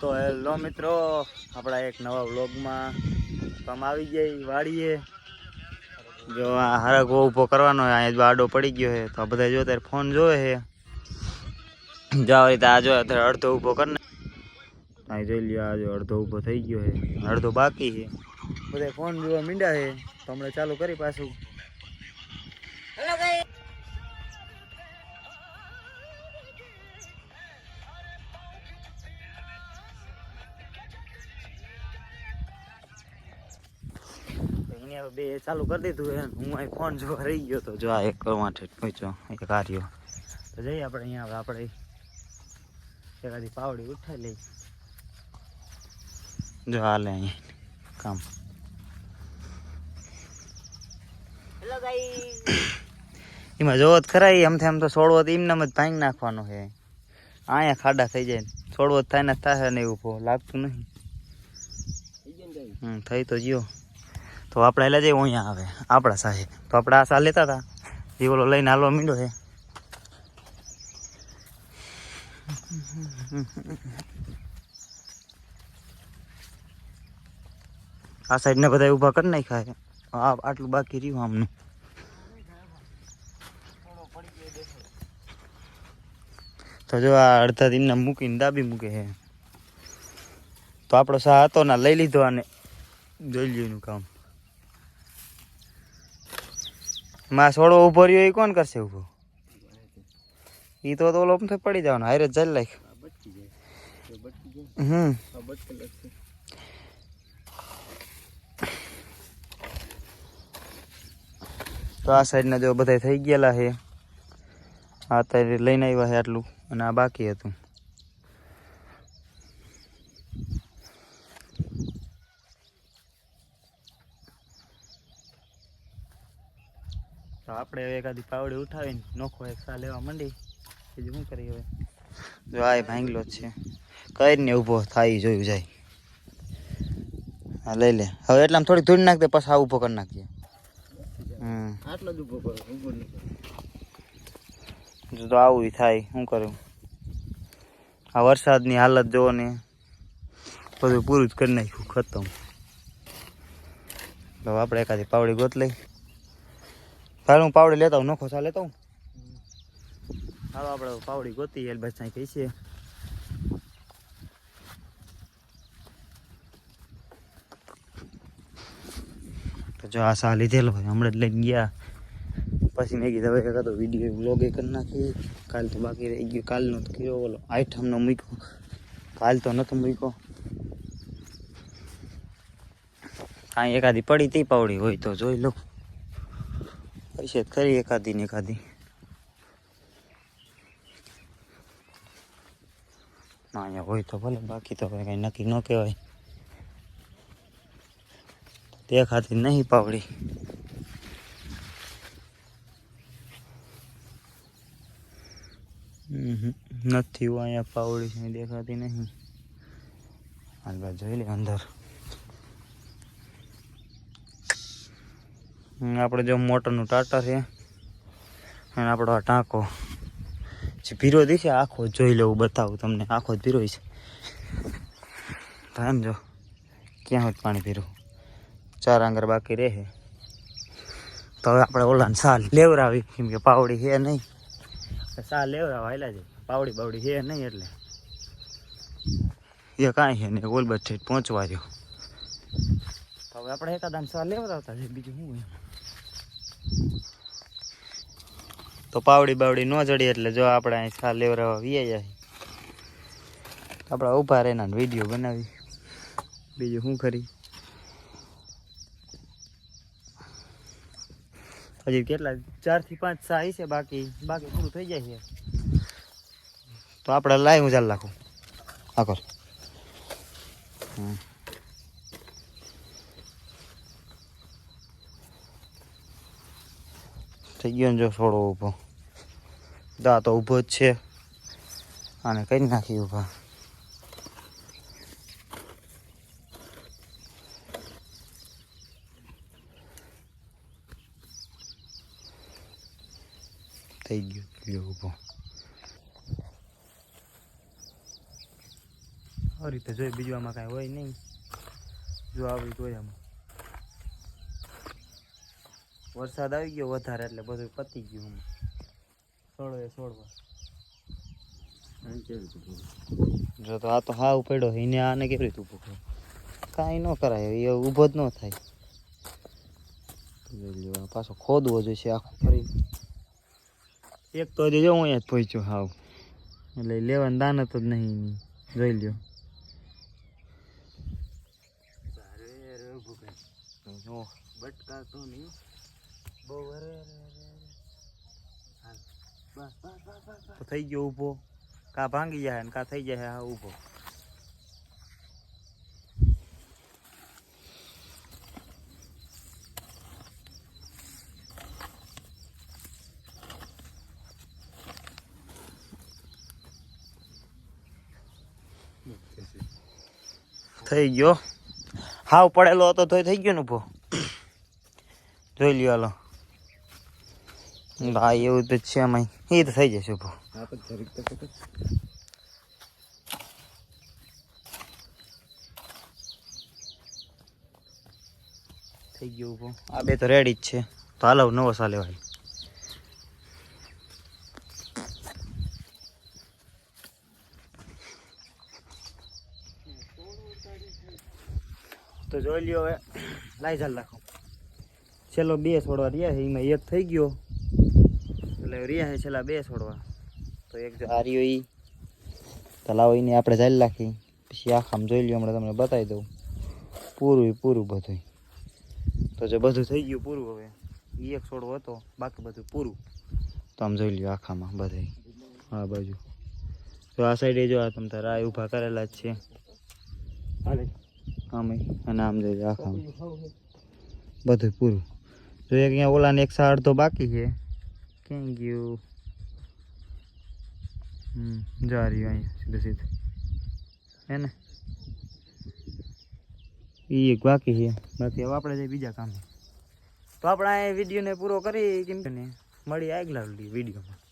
તો હેલો મિત્રો, આપણા એક નવા વ્લોગમાં કામ આવી જાય વાડીએ. જો આ હરક ઊભો કરવાનો હોય, અહીંયા આડો પડી ગયો છે. તો આ બધા જો ત્યારે ફોન જોવે છે. જાઓ રીતે આ જો અત્યારે અડધો ઊભો કરીને અહીં જોઈ લ્યો, આ અડધો ઊભો થઈ ગયો છે. અડધો બાકી છે. બધા ફોન જોવા મીંડા છે. તો હમણાં ચાલુ કરી પાછું. અહીંયા બે ચાલુ કરી દીધું એમ હું અહીં ફોન જોવા રહી ગયો તો જો આ એક માટે પહોંચ્યો એક હાર્યો. તો જઈએ આપણે અહીંયા હવે આપણે એકાદી પાવડી ઉઠાઈ લઈ જો હાલે અહીંયા કામ. એમાં જોવો જ ખરા એમ થાય આમ તો છોડવો તો એમનામ જ ભાંગી નાખવાનો છે. અહીંયા ખાડા થઈ જાય છોડવો થાય ને થાય ને એવું લાગતું નહીં. થઈ તો ગયો. તો આપણે એટલે જઈએ અહીંયા આવે, આપણા સાહેબ. તો આપણે આ સા લેતા હતા. એ ઓલો લઈને હાલવા મીંડો છે. આ સાઈડ ને બધા ઊભા કરી નાખ્યા આ આટલું બાકી રહ્યું આમનું. તો જો આ અડધા દિનના મૂકીને દાબી મૂકે છે. તો આપણો સા હતો ને લઈ લીધો અને જોઈ લ્યો કામ. માં છોડો ઊભો રહ્યો એ કોણ કરશે ઊભો? એ તો તો ઓલો પડી જવાનો હારે જ ચાલી લાખ હમ. તો આ સાઈડના જો બધા થઈ ગયેલા છે. આ અત્યારે લઈને આવ્યા છે આટલું અને આ બાકી હતું. તો આપણે હવે એકાદી પાવડી ઉઠાવીને નોખો એક સા લેવા માંડી. બીજું શું કરીએ હવે? જો આ ભાંગલો જ છે કરીને ઊભો થાય જોયું જાય. હા લઈ લે. હવે એટલામાં થોડીક ધૂળ નાખ દે પછી આ ઊભો કરી નાખજે હમ. આટલો જ ઊભો કરો તો આવું થાય શું કરું? આ વરસાદની હાલત જોવો ને. બધું પૂરું જ કરી નાખ્યું ખતમ. તો આપણે એકાદી પાવડી ગોત લઈ. હાલ હું પાવડી લેતા હું નખો સા લેતા હું હાલો, આપણે પાવડી ગોતી એલ બસ કહી છે તો જો આ સા લીધેલો હોય હમણાં જ લઈને ગયા. પછી મેં કીધું, હવે કાં તો વીડિયો વ્લોગ એ કરી નાખી કાલ તો બાકી રહી ગયું કાલનો તો કયો બોલો, આઈટમનો મૂક્યો. કાલ તો નતો મૂક્યો. કાંઈ એકાદી પડી તી પાવડી હોય તો જોઈ લો જ ખરી એકાદી ને એકાદી અહીંયા હોય તો ભલે બાકી તો કંઈ નક્કી ન કહેવાય દેખાતી નહીં પાવડી નથી અહીંયા પાવડી દેખાતી નહીં હાલ જોઈ લે અંદર આપણે જો મોટરનું ટાટર છે, અને આપણો આ ટાંકો જે ભીરો દેખે આખો જોઈ લેવું બતાવું તમને. આખો જ ભીરો છે. એમ જો, ક્યાં હોત પાણી ભીરું? ચાર આંગર બાકી રહે. તો હવે આપણે ઓલાને સાલ લેવરાવી, કેમ કે પાવડી છે નહીં. સા લેવરાવા આવેલા છે. પાવડી બાવડી છે નહીં એટલે. એ કાંઈ છે ને ઓલબત ઠેઠ પહોંચવા રહ્યો હવે આપણે એકાદાન સા લેવરાવતા છે બીજું શું એમ? તો પાવડી બાવડી ન ચડી એટલે જો આપણે અહીં સા લેવરાવા વીયા જાય. આપણે ઊભા રહીને વીડિયો બનાવી. બીજું શું કરી હજી કેટલા? ચારથી પાંચ સા છે બાકી. બાકી પૂરું થઈ જાય છે. તો આપણે લાઈ હું ચાલ રાખું આખો હમ. થઈ ગયો ને જો થોડો ઊભો. દા તો ઊભો જ છે. અને કઈ નાખી ઊભા. થઈ ગયો ઊભો. આ રીતે જોઈ બીજું આમાં કાંઈ હોય નહીં. જો આવી જોઈએ આમાં. વરસાદ આવી ગયો વધારે એટલે બધું પતી ગયું છોડવે છોડવા જો તો આ તો હા પડ્યો એને આને કેવી રીતે ઊભો કર્યો કાંઈ ન કરાય એ ઊભો જ ન થાય. જોઈ લ્યો, પાછો ખોદવો જોઈશે આખું ફરી એક તો હજી જો હું અહીંયા જ પહોંચ્યો હાવ. એટલે લેવાનું દાન તો જ નહીં. જોઈ લ્યો. જો. બટકા તો નહીં. બહુ અરે અરે અરે અરે. હાલ. બસ બસ બસ બસ બસ. તો થઈ ગયો ઊભો કા ભાંગી જાય ને કા થઈ જાય હા ઊભો થઈ ગયો હાવ પડેલો હતો તોય થઈ ગયો ને ઊભો જોઈ લ્યો હાલો હા એવું તો છે આમાં એ તો થઈ જશે ખબર થઈ ગયો ઊભો આ બે તો રેડી જ છે. તો હાલો નવો સાલે ભાઈ તો જોઈ લ્યો હવે. લાઈ ચાલ રાખો છેલ્લો બે છોડવા રહ્યા છે. એમાં એક થઈ ગયો. એટલે રહ્યા છે છેલ્લા બે છોડવા. તો એક જો આ એ ઈ. તો એને આપણે ચાલી રાખી પછી આખામાં જોઈ લ્યો હમણાં તમને બતાવી દઉં. પૂરું પૂરું બધું તો જો બધું થઈ ગયું પૂરું હવે. એ એક છોડવો હતો બાકી બધું પૂરું. તો આમ જોઈ લ્યો આખામાં બધાય. આ બાજુ. તો આ સાઈડે જો આ તમ તારા ઊભા કરેલા જ છે. આમે અને આમ જોઈ લ્યો આખામાં. બધું પૂરું. જો એક અહીંયા ઓલાને એક સાડ અડધો બાકી છે. ક્યાં ગયું હમ જા રહ્યું અહીંયા સીધે સીધે હે ને એ એક બાકી છે બાકી હવે આપણે જઈએ બીજા કામે તો આપણે આ વિડીયોને પૂરો કરી કેમ ને મળી આગલા વિડીયોમાં